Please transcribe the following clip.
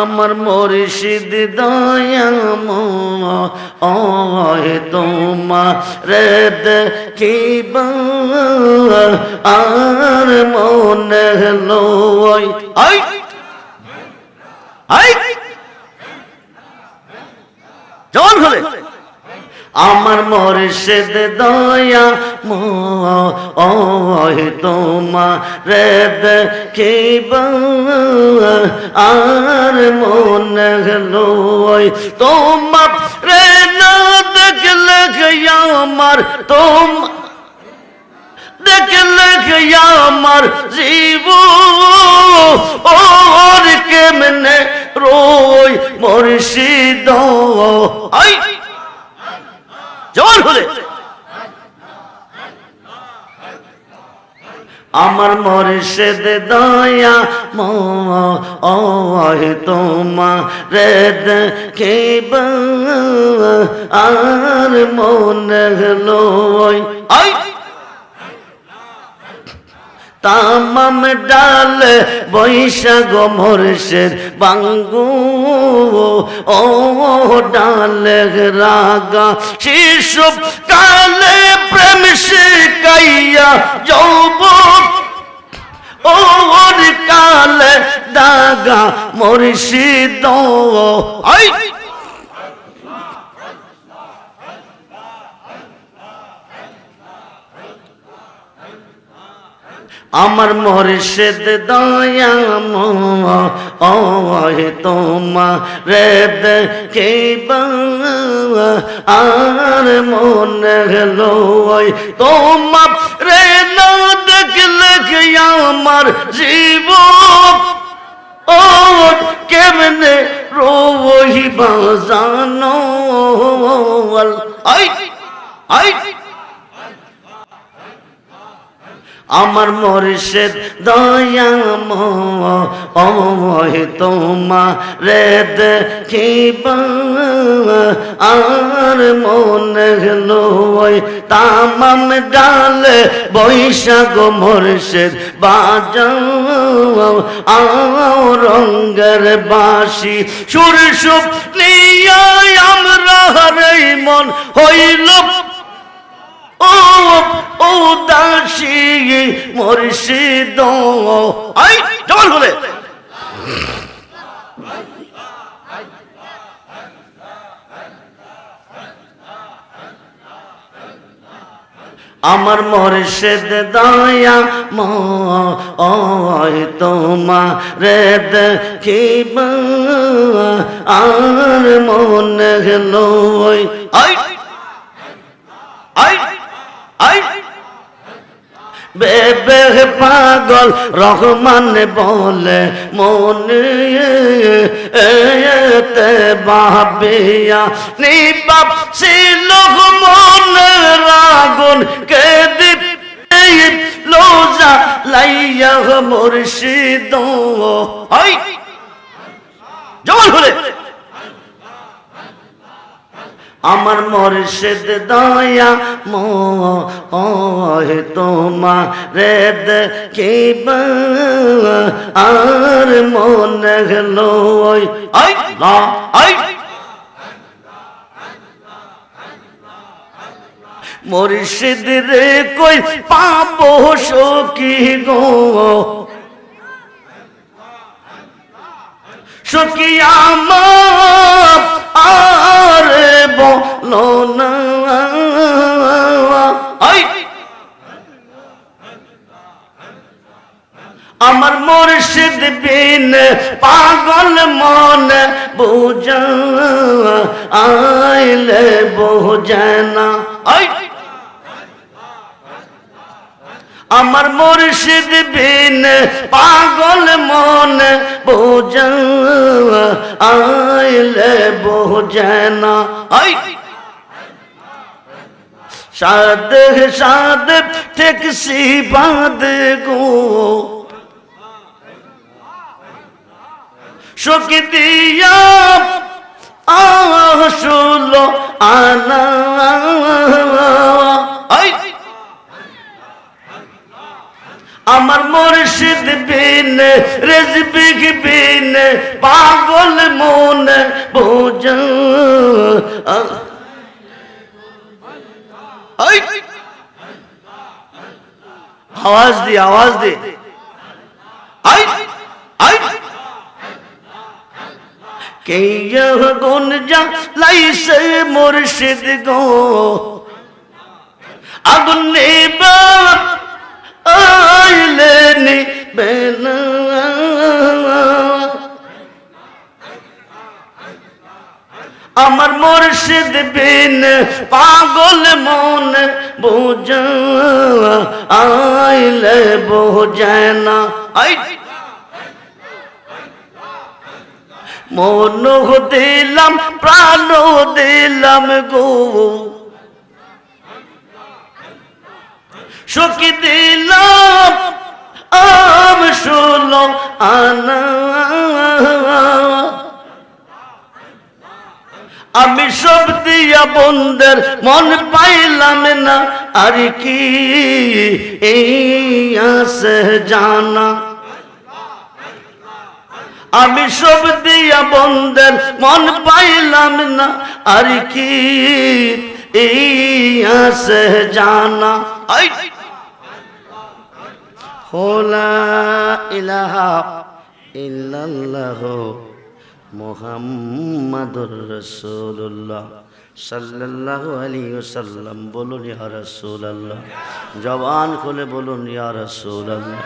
আমার মরিষিদ দয়াম ওহে তোমার রে দেখিব। আর মনে লই আই আই জল হলে আমার মর্ষেদ দয়া মোহে তোমা রে দেখিব। আর মনে গেলো তোমার রে না দেখলে আমার তোম দেখলে আমার জীব। ওর কেমনে রোই মর্ষিদ আই! হলে আমার মর্ষেদ দয়া তোমা রে দেখিব। আর মনে হলো তামাম ডাল, বৈশাখ মর্ষের বাঙ্গু, ও ডাল রাগা। শিশু কালে প্রেম শিকাইয়া যৌব ওর কালে দাগা মর্ষিদ আই আমার মর্ষেদ দয়াম তোমা রে দেখিব আর মনে গেলো তোমা রে না দেখলে কি আমার জীব ও, কেমনে রোহি বাজানো আই আই আমার মর্ষেদ দয়াম ওহে তোমা রে দেখিব। আর মনে ওই তামাম ডালে বৈশাখ মর্ষেদ বাজাও। আও রঙ্গের বাসি সুর সুপ নিয়ে আমরা মন হইল। ও ও দাসী মুর্শিদ আই, জবান বলে আমার মর্ষেদ দয়া ময় তোমা রে দেখিব। আর মনে গেলো আই আই আই। বেবে পাগল রহমান বলে মনে এতে বাবিয়া। নিবাপ ছিল মনে রাগুন কে দীপ লোজা লাইয়া মুর্শিদ। আই জবান হলে আমার মর্ষেদ দয়া মোহে তোমা রে দেখিব। আর মনে গেলো মুর্শিদ রে কই পাবো সখী গো? সখী আমার বলো না। আমার মুর্শিদ বিন পাগল মন বুঝা আইলে বোঝানা আই আমার মুর্শিদ বিন পাগল মন বোঝা আইলে বোঝানা আই! সাদ সাদ ঠেকসি বাঁধ গো। শোক দিয়া আসলো আনা মুর্শিদ বিন রেজবিক বিন, পাগল মন বোঝা। আওয়াজ দি আওয়াজ দি। কে গুন যা লাইসে মুর্শিদ গো। আগুন মুর্শিদ বিন পাগল মন বুঝ, আইলে বোঝায় না আই। মন দিলাম, প্রাণ দিলাম গো। সুখী দিলাম, আম শুলো আনা। আমি সব দিয়া বন্ধের মন পাইলাম না। আর কি? এই আসে জানা। আমি সব দিয়া বন্ধের মন পাইলাম না। আর কি? এই আসে জানা। হোলা ইলাহা ইল্লাল্লাহ। মুহাম্মাদুর রাসূলুল্লাহ। সাল্লাল্লাহু আলাইহি সাল্লাম বলুন ইয়া রাসূলুল্লাহ। জবান খুলে বলুন ইয়া রাসূলুল্লাহ।